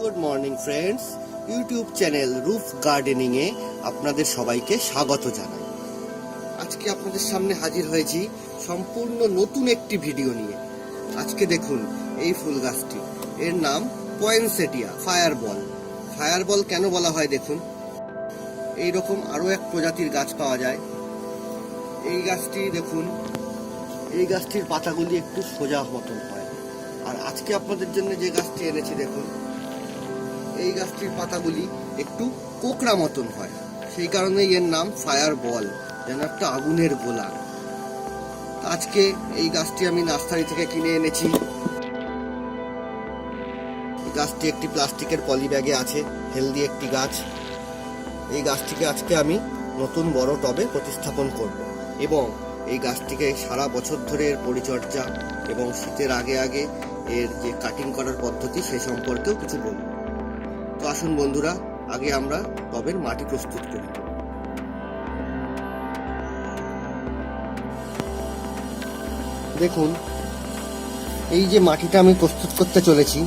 Good morning friends YouTube channel roof gardening এ আপনাদের সবাইকে স্বাগত জানাই। আজকে আপনাদের সামনে হাজির হয়েছি সম্পূর্ণ নতুন একটি ভিডিও নিয়ে। আজকে দেখুন এই ফুল গাছটি। এর নাম পয়েন্সেটিয়া ফায়ারবল ফায়ারবল কেন বলা হয় দেখুন? এই রকম আরও এক প্রজাতির গাছ পাওয়া যায়। এই গাছটি দেখুন, এই গাছটির পাতাগুলি একটু সোজা মতন হয়। আর আজকে আপনাদের জন্য যে গাছটি এনেছি দেখুন এই গাছটির পাতাগুলি একটু কোকড়া মতন হয়। সেই কারণে এর নাম ফায়ার বল যেন একটা আগুনের গোলা। আজকে এই গাছটি আমি নার্সারি থেকে কিনে এনেছি। গাছটি একটি প্লাস্টিকের পলি ব্যাগে আছে, হেলদি একটি গাছ। এই গাছটিকে আজকে আমি নতুন বড় টবে প্রতিস্থাপন করব এবং এই গাছটিকে সারা বছর ধরে এর পরিচর্যা এবং শীতের আগে আগে এর যে কাটিং করার পদ্ধতি সে সম্পর্কেও কিছু বলব। আসুন বন্ধুরা, আগে আমরা টবের মাটি প্রস্তুত করি। দেখুন, এই যে মাটিটা আমি প্রস্তুত করতে চলেছি,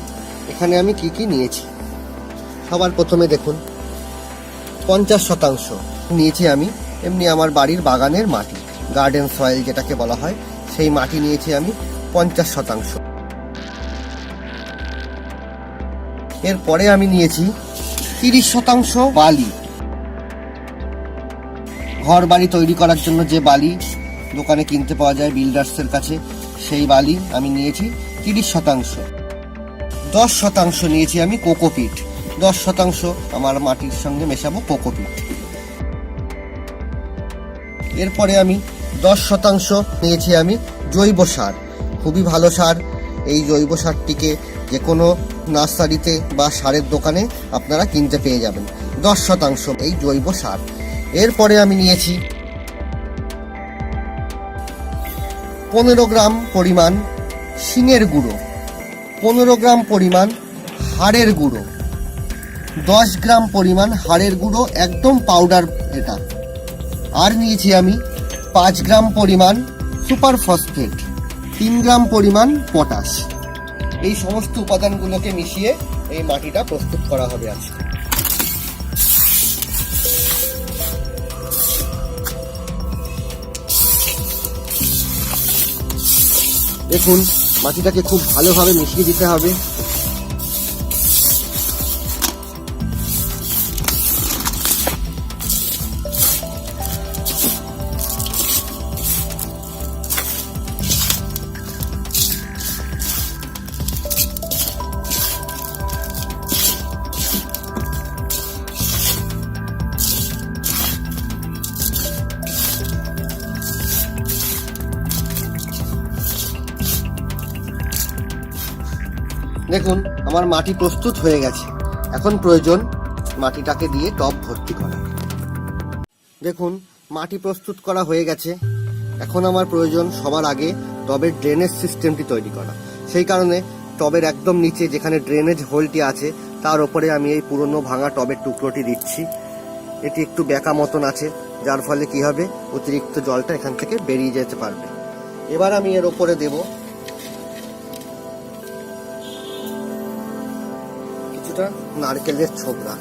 এখানে আমি কি কি নিয়েছি? সবার প্রথমে দেখুন, পঞ্চাশ শতাংশ নিয়েছি আমি, এমনি আমার বাড়ির বাগানের মাটি গার্ডেন সয়েল যেটাকে বলা হয়, সেই মাটি নিয়েছি আমি পঞ্চাশ শতাংশ। এরপরে আমি নিয়েছি তিরিশ শতাংশ বালি। ঘর বাড়ি তৈরি করার জন্য যে বালি দোকানে কিনতে পাওয়া যায় বিল্ডার্সের কাছে, সেই বালি আমি নিয়েছি তিরিশ শতাংশ। দশ শতাংশ নিয়েছি আমি কোকোপিট দশ শতাংশ আমার মাটির সঙ্গে মেশাবো কোকোপিট এরপরে আমি দশ শতাংশ নিয়েছি আমি জৈব সার। খুবই ভালো সার। এই জৈব সারটিকে যে কোনো নার্সারিতে বা সারের দোকানে আপনারা কিনতে পেয়ে যাবেন। দশ শতাংশ এই জৈব সার। এরপরে আমি নিয়েছি পনেরো গ্রাম পরিমাণ শিঙের গুঁড়ো, পনেরো গ্রাম পরিমাণ হাড়ের গুঁড়ো, দশ গ্রাম পরিমাণ হাড়ের গুঁড়ো একদম পাউডার এটা। আর নিয়েছি আমি পাঁচ গ্রাম পরিমাণ সুপার ফসফেট তিন গ্রাম পরিমাণ পটাশ এই সমস্ত উপাদানগুলোকে মিশিয়ে এই মাটিটা প্রস্তুত করা হবে আজকে। দেখুন, মাটিটাকে খুব ভালোভাবে মিশিয়ে দিতে হবে। দেখুন, আমার মাটি প্রস্তুত হয়ে গেছে। এখন প্রয়োজন মাটিটাকে দিয়ে টব ভর্তি করা। দেখুন, মাটি প্রস্তুত করা হয়ে গেছে। এখন আমার প্রয়োজন সবার আগে টবের ড্রেনেজ সিস্টেমটি তৈরি করা। সেই কারণে টবের একদম নিচে যেখানে ড্রেনেজ হোলটি আছে, তার ওপরে আমি এই পুরনো ভাঙা টবের টুকরোটি দিচ্ছি। এটি একটু বেঁকা মতন আছে, যার ফলে কি হবে? অতিরিক্ত জলটা এখান থেকে বেরিয়ে যেতে পারবে। এবার আমি এর ওপরে দেবো কিছুটা নারকেলের ছোবড়া।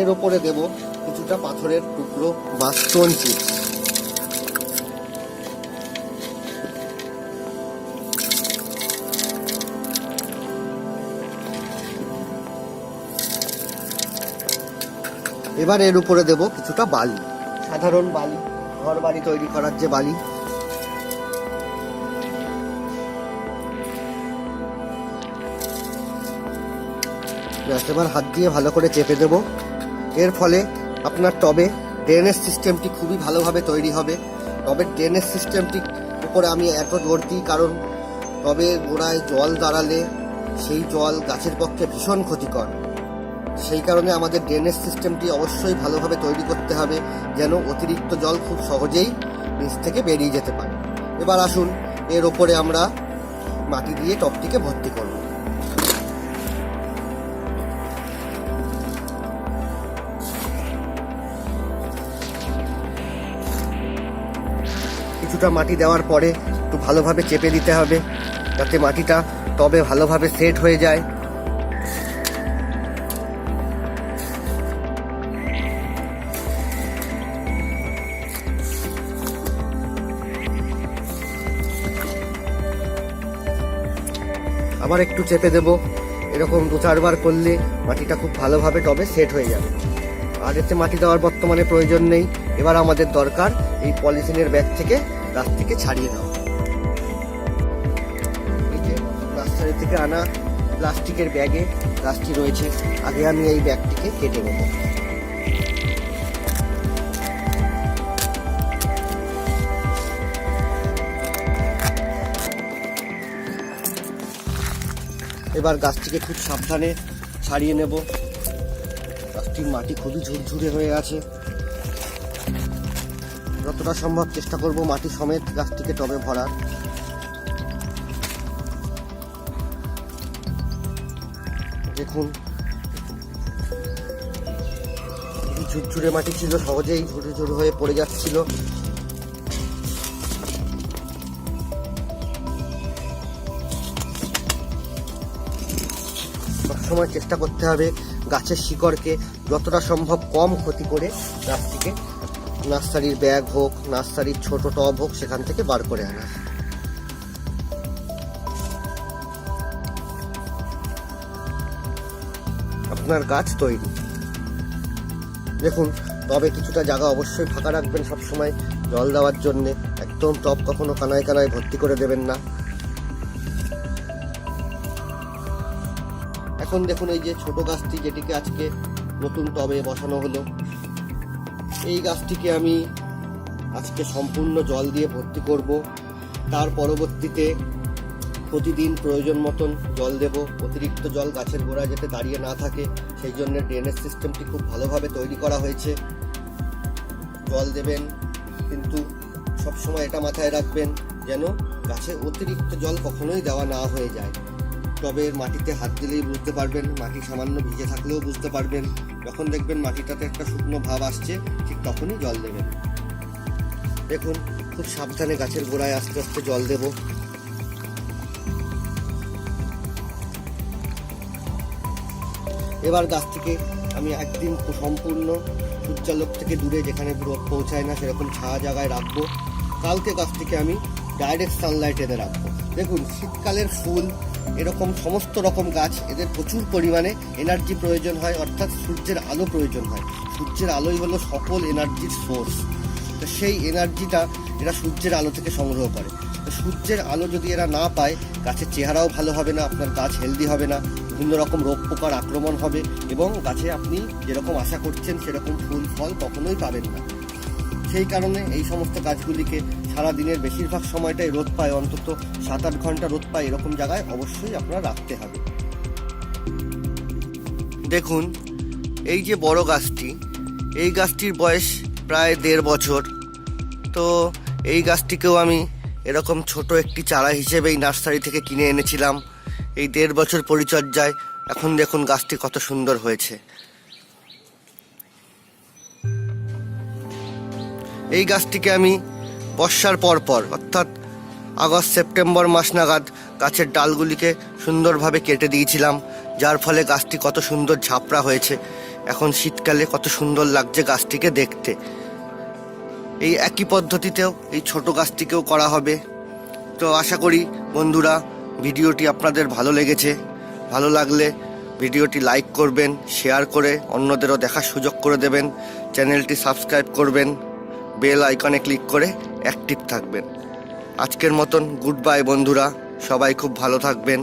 এর ওপরে দেব কিছুটা পাথরের টুকরো বা স্টোন চিপস এবার এর উপরে দেব কিছুটা বালি। সাধারণ বালি ঘর বাড়ি তৈরি করার যে বালি এবার হাত দিয়ে ভালো করে চেপে দেব। এর ফলে আপনার টবে ড্রেনেজ সিস্টেমটি খুবই ভালোভাবে তৈরি হবে। টবের ড্রেনেজ সিস্টেমটি উপরে আমি এত জোর দিই কারণ টবে গোড়ায় জল দাঁড়ালে সেই জল গাছের পক্ষে ভীষণ ক্ষতিকর। সেই কারণে আমাদের ড্রেনেজ সিস্টেমটি অবশ্যই ভালোভাবে তৈরি করতে হবে যেন অতিরিক্ত জল খুব সহজেই নিচ থেকে বেরিয়ে যেতে পারে। এবার আসুন, এর ওপরে আমরা মাটি দিয়ে টবটিকে ভর্তি করব। কিছুটা মাটি দেওয়ার পরে একটু ভালোভাবে চেপে দিতে হবে, যাতে মাটিটা টবে ভালোভাবে সেট হয়ে যায়। আবার একটু চেপে দেব। এরকম দু চারবার করলে মাটিটা খুব ভালোভাবে টবে সেট হয়ে যাবে। আর এতে মাটি দেওয়ার বর্তমানে প্রয়োজন নেই। এবার আমাদের দরকার এই পলিথিনের ব্যাগ থেকে গাছটিকে ছাড়িয়ে নেওয়া নার্সারি থেকে আনা প্লাস্টিকের ব্যাগে গাছটি রয়েছে। আগে আমি এই ব্যাগটিকে কেটে নেব। এবার গাছটিকে খুব সাবধানে ছাড়িয়ে নেব। গাছটির মাটি খুবই ঝুরঝুরে হয়ে আছে। যতটা সম্ভব চেষ্টা করব মাটি সমেত গাছটিকে টবে ভরার। দেখুন ঝুরঝুরে মাটি ছিল, সহজেই ঝুরঝুর ঝুর হয়ে পড়ে যাচ্ছিল। সবসময় চেষ্টা করতে হবে গাছের শিকড়কে যতটা সম্ভব কম ক্ষতি করে গাছটিকে নার্সারির ব্যাগ হোক, নার্সারির ছোট টব হোক, সেখান থেকে বার করে আনা। আপনার গাছ তৈরি। দেখুন তবে কিছুটা জায়গা অবশ্যই ফাঁকা রাখবেন সবসময়, জল দেওয়ার জন্যে। একদম টব কখনো কানায় কানায় ভর্তি করে দেবেন না। এখন দেখুন এই যে ছোট গাছটি যেটিকে আজকে নতুন টবে বসানো হলো। এই গাছটিকে আমি আজকে সম্পূর্ণ জল দিয়ে ভর্তি করব। তার পরবর্তীতে প্রতিদিন প্রয়োজন মতন জল দেব। অতিরিক্ত জল গাছের গোড়ায় যাতে দাঁড়িয়ে না থাকে, সেই জন্য ড্রেনেজ সিস্টেমটি খুব ভালোভাবে তৈরি করা হয়েছে। জল দেবেন, কিন্তু সবসময় এটা মাথায় রাখবেন যেন গাছে অতিরিক্ত জল কখনোই দেওয়া না হয়ে যায়। টবের মাটিতে হাত দিলেই বুঝতে পারবেন, মাটি সামান্য ভিজে থাকলেও বুঝতে পারবেন। যখন দেখবেন মাটিটাতে একটা শুকনো ভাব আসছে, ঠিক তখনই জল দেবেন। দেখুন, খুব সাবধানে গাছের গোড়ায় আস্তে আস্তে জল দেব। এবার গাছ থেকে আমি একদিন সম্পূর্ণ সূর্যালোক থেকে দূরে যেখানে পৌঁছায় না, সেরকম ছায়া জায়গায় রাখব। কালকে গাছ থেকে আমি ডাইরেক্ট সানলাইট এনে রাখব। দেখুন, শীতকালের ফুল এরকম সমস্ত রকম গাছ, এদের প্রচুর পরিমাণে এনার্জি প্রয়োজন হয়, অর্থাৎ সূর্যের আলো প্রয়োজন হয়। সূর্যের আলোই হলো সকল এনার্জির সোর্স তো সেই এনার্জিটা এরা সূর্যের আলো থেকে সংগ্রহ করে। তো সূর্যের আলো যদি এরা না পায়, গাছের চেহারাও ভালো হবে না, আপনার গাছ হেলদি হবে না, বিভিন্ন রকম রোগ পোকার আক্রমণ হবে এবং গাছে আপনি যেরকম আশা করছেন, সেরকম ফুল, ফল কখনোই পাবেন না। সেই কারণে এই সমস্ত গাছগুলিকে সারা দিনের বেশিরভাগ সময়টাই রোদ পায়, অন্তত সাত আট ঘণ্টা রোদ পায় এরকম জায়গায় অবশ্যই আপনার রাখতে হবে। দেখুন, এই যে বড় গাছটি, এই গাছটির বয়স প্রায় দেড় বছর। তো এই গাছটিকেও আমি এরকম ছোট একটি চারা হিসেবেই নার্সারি থেকে কিনে এনেছিলাম। এই দেড় বছর পরিচর্যায় এখন দেখুন গাছটি কত সুন্দর হয়েছে। এই গাছটিকে আমি বর্ষার পর পর, অর্থাৎ আগস্ট, সেপ্টেম্বর মাস নাগাদ গাছের ডালগুলিকে সুন্দরভাবে কেটে দিয়েছিলাম, যার ফলে গাছটি কত সুন্দর ঝাপড়া হয়েছে। এখন শীতকালে কত সুন্দর লাগছে গাছটিকে দেখতে। এই একই পদ্ধতিতেও এই ছোট গাছটিকেও করা হবে। তো আশা করি বন্ধুরা, ভিডিওটি আপনাদের ভালো লেগেছে। ভালো লাগলে ভিডিওটি লাইক করবেন, শেয়ার করে অন্যদেরও দেখার সুযোগ করে দেবেন। চ্যানেলটি সাবস্ক্রাইব করবেন, বেল আইকনে ক্লিক করে অ্যাক্টিভ থাকবেন। আজকের মতন গুড বাই বন্ধুরা সবাই খুব ভালো থাকবেন।